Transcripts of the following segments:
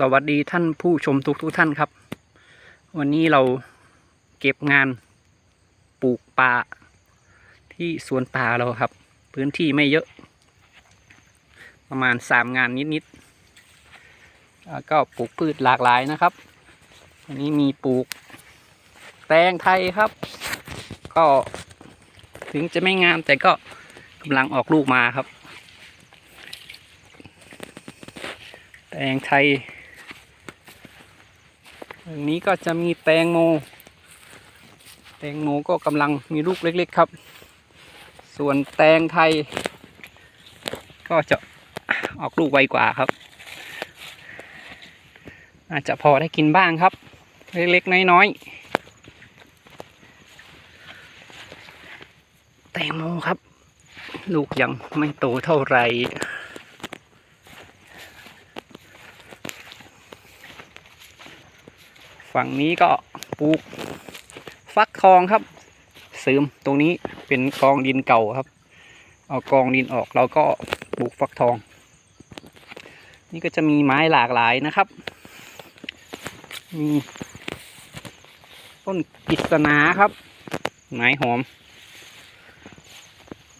สวัสดีท่านผู้ชมทุกทุกๆท่านครับ วันนี้เราเก็บงานปลูกป่าที่สวนป่าเราครับ พื้นที่ไม่เยอะ ประมาณสามงานนิดๆแล้วก็ปลูกพืชหลากหลายนะครับ วันนี้มีปลูกแตงไทยครับ ก็ถึงจะไม่งามแต่ก็กำลังออกลูกมาครับแตงไทย นี้ก็จะมีแตงโม แตงโมก็กำลังมีลูกเล็ก ๆครับ ส่วนแตงไทย ก็จะออกลูกไวกว่าครับ อาจจะพอได้กินบ้างครับ เล็กๆน้อยๆ แตงโมครับ ลูกยังไม่โตเท่าไหร่ ฝั่งนี้ก็ปลูกฟักทองครับ เสริมตรงนี้เป็นกองดินเก่าครับ เอากองดินออกเราก็ปลูกฟักทอง นี่ก็จะมีไม้หลากหลายนะครับ มีต้นกิษณาครับ ไม้หอม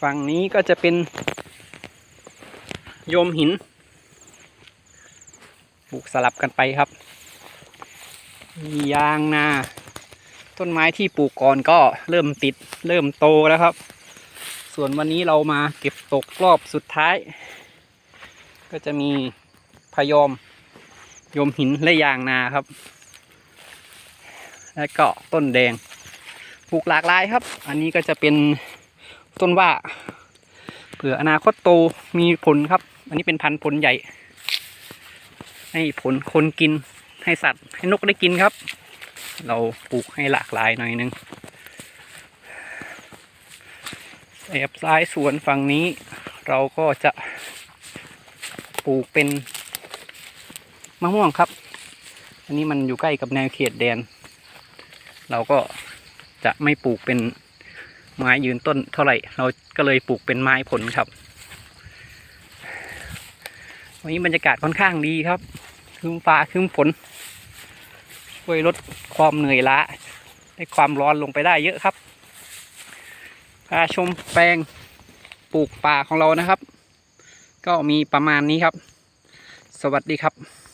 ฝั่งนี้ก็จะเป็นโยมหิน ปลูกสลับกันไปครับ มียางนา ต้นไม้ที่ปลูกก่อนก็เริ่มติดเริ่มโตแล้วครับ ส่วนวันนี้เรามาเก็บตกรอบสุดท้าย ก็จะมีพยอมยมหินและยางนาครับ และก็ต้นแดงปลูกหลากหลายครับ อันนี้ก็จะเป็นต้นว่าเผื่ออนาคตโตมีผลครับ อันนี้เป็นพันธุ์ผลใหญ่ ให้ผลคนกิน ให้สัตว์ให้นกได้กินครับ เราปลูกให้หลากหลายหน่อยนึงแอบซ้ายสวนฝั่งนี้ เราก็จะปลูกเป็นมะม่วงครับ อันนี้มันอยู่ใกล้กับแนวเขตแดน เราก็จะไม่ปลูกเป็นไม้ยืนต้นเท่าไหร่ เราก็เลยปลูกเป็นไม้ผลครับ วันนี้บรรยากาศค่อนข้างดีครับ คืมฟ้าคืมฝน ช่วยลดความเหนื่อยล้าได้ความร้อนลงไปได้เยอะครับพาชมแปลงปลูกป่าของเรานะครับ ก็มีประมาณนี้ครับ สวัสดีครับ